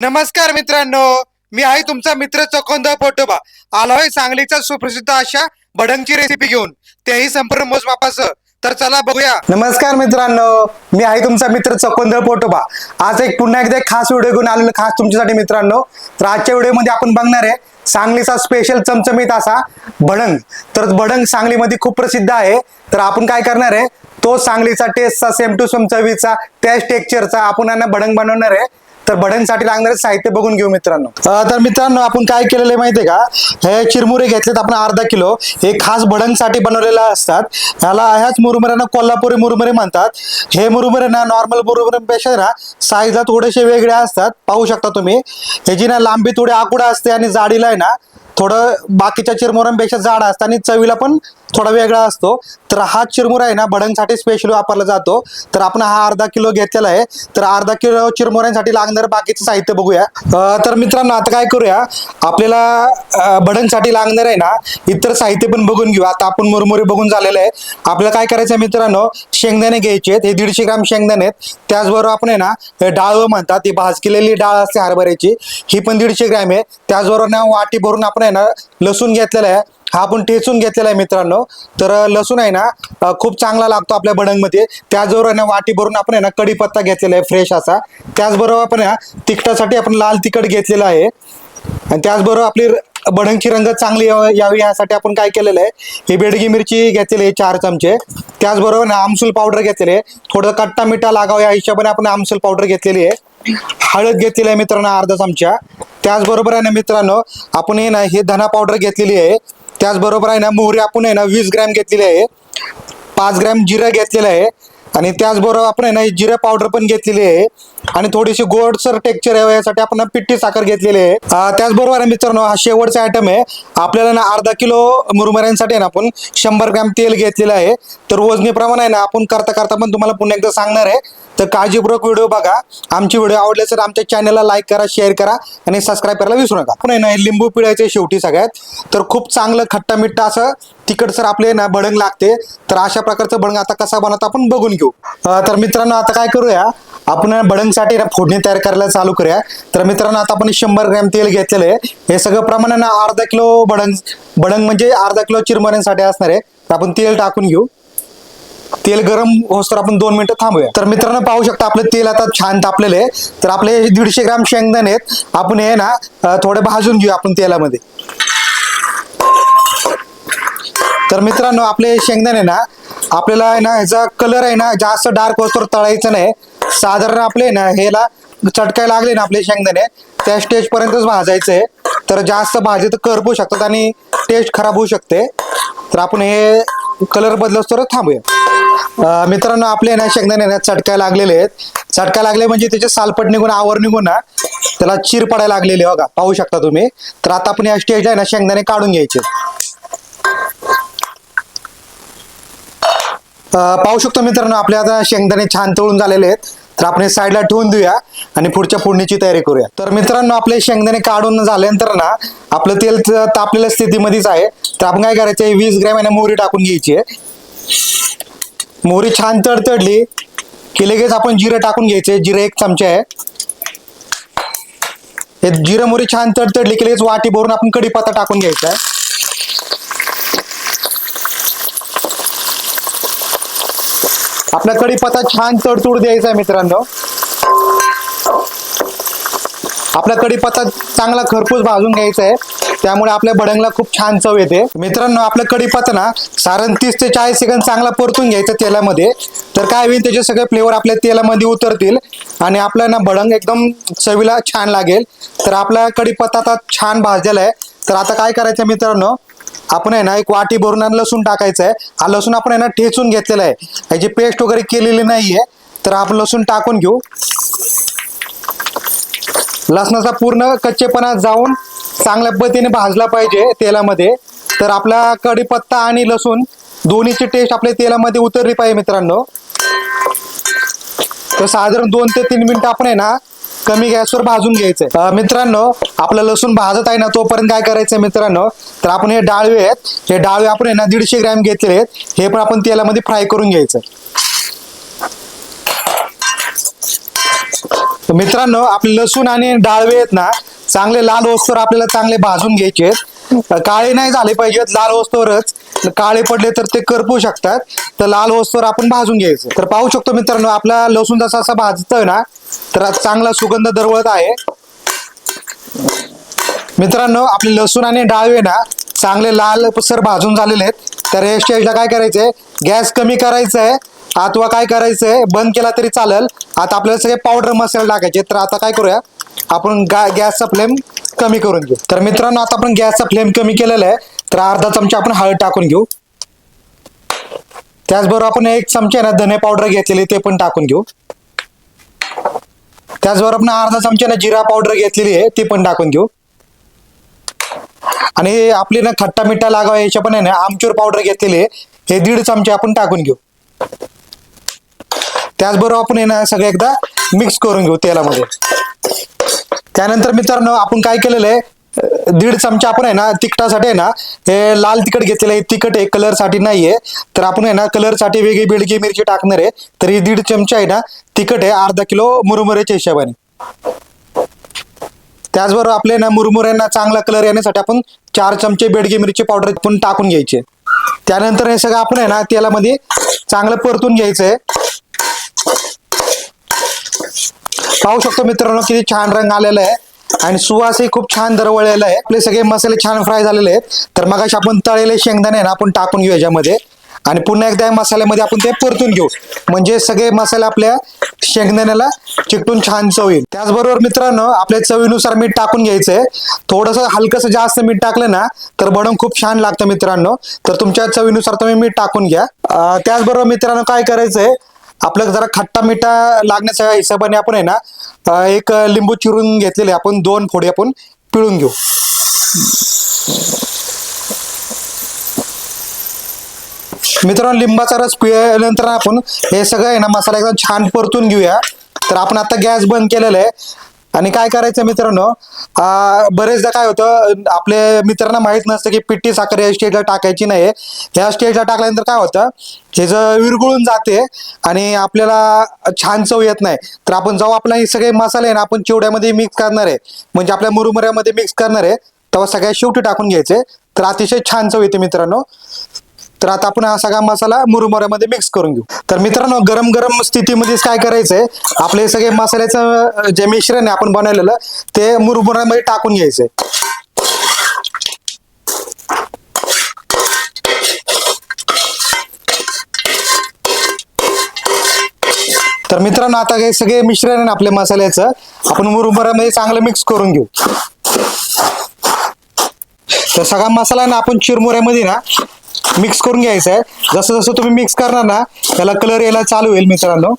नमस्कार मित्रांनो मी आहे तुमचा मित्र चकोंद पोटोबा. आलोय सांगलीचा सुप्रसिद्ध अशा भडंगची रेसिपी घेऊन. तेही संपूर्ण मोजमापासह तर चला बघूया. नमस्कार मित्रांनो मी आहे तुमचा मित्र चकोंदळ पोटोबा. आज एक पुन्हा एकदा एक खास व्हिडिओ घेऊन आलेलो खास तुमच्यासाठी मित्रांनो. तर आजच्या व्हिडिओमध्ये आपण बघणार आहे सांगलीचा स्पेशल चमचमीत असा भडंग तर भडंग सांगलीमध्ये खूप प्रसिद्ध आहे. तर आपण काय करणार आहे तो सांगलीचा टेस्टचा सेम टू सेम चवीचा त्याच टेक्चरचा आपण यांना भडंग बनवणार आहे. तर भड्यांसाठी लागणारे साहित्य बघून घेऊ मित्रांनो. तर मित्रांनो आपण काय केलेलं आहे माहितीये का? हे चिरमुरे घेतलेत आपण अर्धा किलो. हे खास भडंगसाठी बनवलेले असतात. ह्याला ह्याच मुरमुऱ्यांना कोल्हापुरी मुरमुरे म्हणतात. हे मुरमुरे ना नॉर्मल मुरमुऱ्यांपेक्षा ना साईजला थोडेसे वेगळे असतात. पाहू शकता तुम्ही. ह्याची ना लांबी थोडी आकुडा असते आणि जाडीला आहे ना थोडं बाकीच्या चिरमुऱ्यांपेक्षा जाड असतं आणि चवीला पण थोडा वेगळा असतो. तर हा चिरमुरा आहे ना भडंगसाठी स्पेशल वापरला जातो. तर आपण हा अर्धा किलो घेतलेला आहे. तर अर्धा किलो चिरमुऱ्यांसाठी लागणारं बाकीचं साहित्य बघूया. तर मित्रांनो आता काय करूया? आपल्याला अं, भडंगसाठी लागणार आहे ना इतर साहित्य पण बघून घेऊ. आता आपण मुरमुरे बघून झालेलं आहे. आपल्याला काय करायचं आहे मित्रांनो शेंगदाणे घ्यायचे आहेत. हे दीडशे ग्राम शेंगदाणे आहेत. त्याचबरोबर आपण आहे ना डाळ म्हणतात ही भाजलेली डाळ असते हरभऱ्याची. ही पण दीडशे ग्रॅम आहे. त्याचबरोबर ना वाटी भरून आपण आहे ना लसूण घेतलेलं आहे. हा आपण टेचून घेतलेला आहे मित्रांनो. तर लसूण आहे ना खूप चांगला लागतो आपल्या भडंगमध्ये त्याचबरोबर आहे ना वाटी भरून आपण आहे ना कढीपत्ता घेतलेला आहे फ्रेश असा. त्याचबरोबर आपण ना तिखटासाठी आपण लाल तिखट घेतलेलं आहे. आणि त्याचबरोबर आपली र- रंग चांगली यावी यासाठी आपण काय केलेलं आहे ही बेडगी मिरची घेतलेली आहे चार चमचे. त्याचबरोबर ना आमसूल पावडर घेतलेली आहे. थोडं कट्टा मिठा लागावं या हिशोबाने आपण आमसूल पावडर घेतलेली आहे. हळद घेतलेली आहे मित्रांनो अर्धा चमचा. त्याचबरोबर आहे ना मित्रांनो आपण हे ना हे धना पावडर घेतलेली आहे. त्याचबरोबर आहे ना मोहरी आपण आहे ना वीस ग्रॅम घेतलेली आहे. पाच ग्रॅम जिरं घेतलेलं आहे. आणि त्याचबरोबर आपण आहे ना जिरं पावडर पण घेतलेली आहे. आणि थोडीशी गोडसर टेक्चर यावं यासाठी आपण पिठी साखर घेतलेली आहे. त्याचबरोबर आहे मित्रांनो हा शेवटचा आयटम आहे. आपल्याला ना अर्धा किलो मुरमुऱ्यांसाठी ना आपण शंभर ग्रॅम तेल घेतलेलं आहे. तर वजनीप्रमाणे आहे ना आपण करता करता पण तुम्हाला पुन्हा एकदा सांगणार आहे. तर काळजीपूर्वक व्हिडिओ बघा. आमची व्हिडिओ आवडले तर आमच्या चॅनलला लाईक करा शेअर करा आणि सबस्क्राईब करायला विसरू नका. पण ना लिंबू पिळायचे शेवटी सगळ्यात. तर खूप चांगलं खट्टा मिठ्ठा असं तिकट सर आपले ना भडंग लागते. तर अशा प्रकारचं भडंग आता कसा बनवतो आपण बघून घेऊ. तर मित्रांनो आता काय करूया? आपण भडंगसाठी ना फोडणी तयार करायला चालू करूया. तर मित्रांनो आता आपण शंभर ग्रॅम तेल घेतलेलं आहे. हे सगळं प्रमाणानं अर्धा किलो भडंग भडंग म्हणजे अर्धा किलो चिरमऱ्यांसाठी असणार आहे. तर आपण तेल टाकून घेऊ. तेल गरम होस तर आपण दोन मिनिटं थांबूया. तर मित्रांनो पाहू शकता आपलं तेल आता छान तापलेलं आहे. तर आपले दीडशे ग्राम शेंगदाणे आहेत. आपण हे ना थोडे भाजून घेऊ आपण तेलामध्ये. तर मित्रांनो आपले शेंगदाणे ना आपल्याला आहे ना ह्याचा कलर आहे ना जास्त डार्क वस्तू तळायचं नाही. साधारण आपले ना ह्याला चटकाय लागले ना आपले शेंगदाणे त्या स्टेज पर्यंतच भाजायचं आहे. तर जास्त भाजी तर करपू शकतात आणि टेस्ट खराब होऊ शकते. तर आपण हे कलर बदलत तर थांबूया. मित्रांनो आपले ना शेंगदाणे ना चटकाय लागलेले आहेत. चटकाय लागले म्हणजे त्याचे सालपट निघून आवर निघून ना त्याला चिर पडायला लागलेले बघा पाहू शकता तुम्ही. तर आता आपण या स्टेजला आहे ना शेंगदाणे काढून घ्यायचे. पाहू शकतो मित्रांनो आपले आता शेंगदाणे छान तळून झालेले आहेत. तर आपण हे साईडला ठेवून देऊया आणि पुढच्या फोडणीची तयारी करूया. तर मित्रांनो आपले शेंगदाणे काढून झाल्यानंतर ना आपलं तेल तापलेल्या स्थितीमध्येच आहे. तर आपण काय करायचं आहे वीस ग्रॅम आहे मोहरी टाकून घ्यायची आहे. मोहरी छान तडतडली की लगेच आपण जिरं टाकून घ्यायचे जिरं एक चमचा आहे. हे जिरं मोहरी छान तडतडली की लगेच वाटी भरून आपण कढीपत्ता टाकून घ्यायचा आहे. आपला कढीपत्ता छान तडतूड द्यायचा आहे मित्रांनो. आपला कढीपत्ता चांगला खरपूस भाजून घ्यायचा आहे. त्यामुळे आपल्या भडंगला खूप छान चव येते. मित्रांनो आपलं कढीपत्ता ना साधारण तीस ते चाळीस सेकंद चांगला परतून घ्यायचा तेलामध्ये. तर काय होईल त्याचे सगळे फ्लेवर आपल्या तेलामध्ये उतरतील. आणि आपला ना भडंग एकदम चवीला छान लागेल. तर आपला कढीपत्ता आता छान भाजलेला आहे. तर आता काय करायचं मित्रांनो आपण आहे ना एक वाटी भरून लसूण टाकायचं आहे हा लसूण आपण आहे ना ठेचून घेतलेला आहे. ह्याची पेस्ट वगैरे केलेली नाहीये तर आपण लसूण टाकून घेऊ. लसणाचा पूर्ण कच्चेपणा जाऊन चांगल्या पद्धतीने भाजला पाहिजे तेलामध्ये. तर आपला कढीपत्ता आणि लसूण दोन्हीची टेस्ट आपल्या तेलामध्ये उतरली पाहिजे मित्रांनो. तर साधारण दोन ते तीन मिनिटं आपण आहे ना कमी गॅसवर भाजून घ्यायचंय. मित्रांनो आपलं लसूण भाजत आहे ना तोपर्यंत काय करायचंय मित्रांनो तर आपण हे डाळवे आहेत हे डाळवे आपण आहे ना दीडशे ग्रॅम घेतलेले आहेत हे पण आपण तेलामध्ये फ्राय करून घ्यायचं तर मित्रांनो आपले लसूण आणि डाळवे आहेत ना चांगले लाल वस्तूवर आपल्याला चांगले भाजून घ्यायचे आहेत. काळे नाही झाले पाहिजेत लाल वस्तूवरच काळे पडले तर ते करपू शकतात. तर लाल वस्तूवर आपण भाजून घ्यायचं. तर पाहू शकतो मित्रांनो आपला लसूण जसा असा भाजतोय ना तर चांगला सुगंध दरवळत आहे. मित्रांनो आपले लसूण आणि डाळवे ना चांगले लाल सर भाजून झालेले आहेत. तर या स्टेजला काय करायचंय? गॅस कमी करायचा आहे अथवा काय करायचंय? बंद केला तरी चालेल. आता आपल्याला सगळे पावडर मसाले टाकायचे तर आता काय करूया? आपण गॅसचा फ्लेम कमी करून घेऊ. तर मित्रांनो आता आपण गॅसचा फ्लेम कमी केलेला आहे. तर अर्धा चमचा आपण हळद टाकून घेऊ. त्याचबरोबर आपण एक चमचा ना धने पावडर घेतलेली ते पण टाकून घेऊ. त्याचबरोबर आपण अर्धा चमचा ना जिरा पावडर घेतलेली आहे ती पण टाकून घेऊ. आणि आपली ना खट्टा मिठा लागावा याच्या पण आहे ना आमचूर पावडर घेतलेली आहे हे दीड चमचे आपण टाकून घेऊ. त्याचबरोबर आपण आहे ना सगळं एकदा मिक्स करून घेऊ तेलामध्ये. त्यानंतर मित्रांनो आपण काय केलेलं आहे दीड चमचा आपण आहे ना तिखटासाठी आहे ना हे लाल तिखट घेतलेलं आहे. तिखट आहे कलरसाठी नाहीये. तर आपण आहे ना कलरसाठी वेगळी बेडगी मिरची टाकणार आहे. तर ही दीड चमचा आहे ना तिखट आहे अर्धा किलो मुरमुऱ्याच्या हिशोबाने. त्याचबरोबर आपले ना मुरमुऱ्यांना चांगला कलर येण्यासाठी आपण चार चमचे बेडगी मिरची पावडर पण टाकून घ्यायचे. त्यानंतर हे सगळं आपण आहे ना तेलामध्ये चांगलं परतून घ्यायचंय. पाहू शकतो मित्रांनो किती छान रंग आलेला आहे. आणि सुवासही खूप छान दरवळलेला आहे. आपले सगळे मसाले छान फ्राय झालेले आहेत. तर मग आपण तळलेले शेंगदाणे ना आपण टाकून घेऊ याच्यामध्ये. आणि पुन्हा एकदा या मसाल्यामध्ये आपण ते परतून घेऊ. म्हणजे सगळे मसाले आपल्या शेंगदाण्याला चिकटून छान चव येईल. त्याचबरोबर मित्रांनो आपल्या चवीनुसार मीठ टाकून घ्यायचंय थोडंसं हलकंसं जास्त मीठ टाकलं ना तर बनवून खूप छान लागतं मित्रांनो. तर तुमच्या चवीनुसार तुम्ही मीठ टाकून घ्या. त्याचबरोबर मित्रांनो काय करायचंय? आपलं जरा खट्टा मिठा लागण्याच्या हिशोबाने आपण आहे ना एक लिंबू चिरून घेतलेले आपण दोन फोडी आपण पिळून घेऊ. मित्रांनो लिंबाचा रस पिळल्यानंतर आपण हे सगळं आहे ना मसाला एकदम छान परतून घेऊया. तर आपण आता गॅस बंद केलेला आहे. आणि काय करायचं मित्रांनो? बरेचदा काय होतं आपल्या मित्रांना माहीत नसतं की पिट्टी साखर या स्टेजला टाकायची नाही ह्या स्टेजला टाकल्यानंतर काय होतं हे जर विरगुळून जाते आणि आपल्याला छान चव येत नाही तर आपण जाऊ आपला हे सगळे मसाले आहे ना आपण चिवड्यामध्ये मिक्स करणार आहे म्हणजे आपल्या मुरमुऱ्यामध्ये मिक्स करणार आहे तेव्हा सगळ्या शेवटी टाकून घ्यायचे तर अतिशय छान चव येते मित्रांनो. तर आता आपण हा सगळा मसाला मुरमुऱ्यामध्ये मिक्स करून घेऊ. तर मित्रांनो गरम गरम स्थितीमध्येच काय करायचंय? आपले सगळे मसाल्याचं जे मिश्रण आहे आपण बनवलेलं ते मुरमुऱ्यामध्ये टाकून घ्यायचंय. तर मित्रांनो आता हे सगळे मिश्रण आहे ना आपल्या मसाल्याचं आपण मुरमुऱ्यामध्ये चांगलं मिक्स करून घेऊ. तर सगळा मसाला ना आपण चिरमुऱ्यामध्ये ना मिक्स करून घ्यायचं आहे. जसं जसं तुम्ही मिक्स करणार ना त्याला कलर यायला चालू होईल मित्रांनो.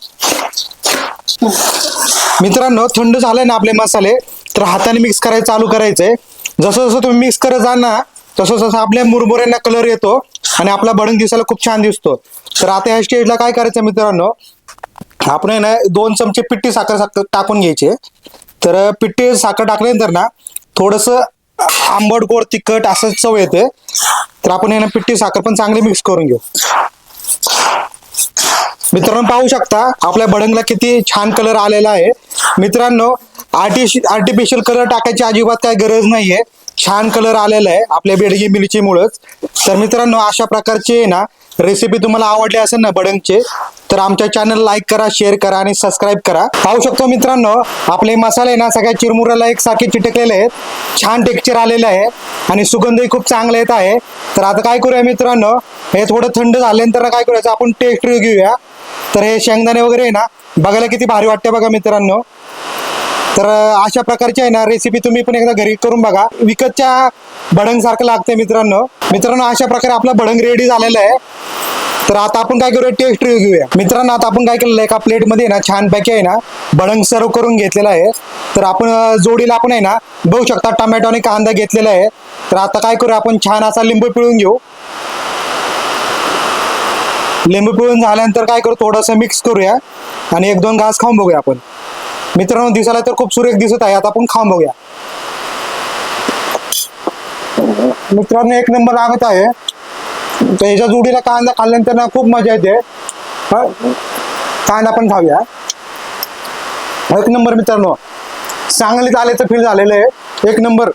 मित्रांनो थंड झाले ना आपले मसाले तर हाताने मिक्स करायला चालू करायचंय. जसं जसं तुम्ही मिक्स करत जा ना तसं जसं आपल्या मुरमुऱ्यांना कलर येतो आणि आपला भडंग दिसायला खूप छान दिसतो. तर आता ह्या स्टेजला काय करायचं मित्रांनो आपण आहे ना दोन चमचे पिट्टी साखर साखर टाकून घ्यायचे. तर पिट्टी साखर टाकल्यानंतर ना थोडस आंबट गोड तिखट असं चव येते. तर आपण आहे पिठी साखर पण चांगली मिक्स करून घेऊ. मित्रांनो पाहू शकता आपल्या बडंगला किती छान कलर आलेला आहे. मित्रांनो आर्टिशि आर्टिफिशियल कलर टाकायची अजिबात काही गरज नाहीये. छान कलर आलेला आहे आपल्या बेडगी मिरचीमुळेच. तर मित्रांनो अशा प्रकारची आहे ना रेसिपी तुम्हाला आवडली असेल ना बडंगचे तर आमच्या चॅनल लाईक करा शेअर करा आणि सबस्क्राईब करा. पाहू शकतो मित्रांनो आपले मसाले ना सगळ्या चिरमुऱ्याला एक सारखे चिटकलेले आहेत. छान टेक्चर आलेले आहे आणि सुगंधही खूप चांगला येत आहे. तर आता काय करूया मित्रांनो हे थोडं थंड झाल्यानंतर काय करायचं आपण टेस्ट घेऊया. तर हे शेंगदाणे वगैरे आहे ना बघायला किती भारी वाटते बघा मित्रांनो. तर अशा प्रकारची आहे ना रेसिपी तुम्ही पण एकदा घरी करून बघा. विकतच्या भडंगसारखं लागते लागतंय मित्रांनो. मित्रांनो अशा प्रकारे आपला भडंग रेडी झालेला आहे. तर आता आपण काय करूया टेस्ट रिव्ह्यू घेऊया. मित्रांनो आता आपण काय केलेलं आहे एका प्लेटमध्ये ना छानपैकी आहे ना भडंग सर्व करून घेतलेला आहे. तर आपण जोडीला आपण आहे ना बघू शकता टमॅटो आणि कांदा घेतलेला आहे. तर आता काय करूया आपण छान असा लिंबू पिळून घेऊ. लिंबू पिळून झाल्यानंतर काय करू थोडंसं मिक्स करूया. आणि एक दोन घास खाऊन बघूया आपण. मित्रांनो दिसायला तर खूप सुरेख दिसत आहे. आता आपण खाऊन बघूया. मित्रांनो एक नंबर लागत आहे. तर जोडीला कांदा खाल्ल्यानंतर ना खूप मजा येते. कांदा पण खाऊया. एक नंबर मित्रांनो. सांगलीत आल्याचं फील झालेलं आहे. एक नंबर.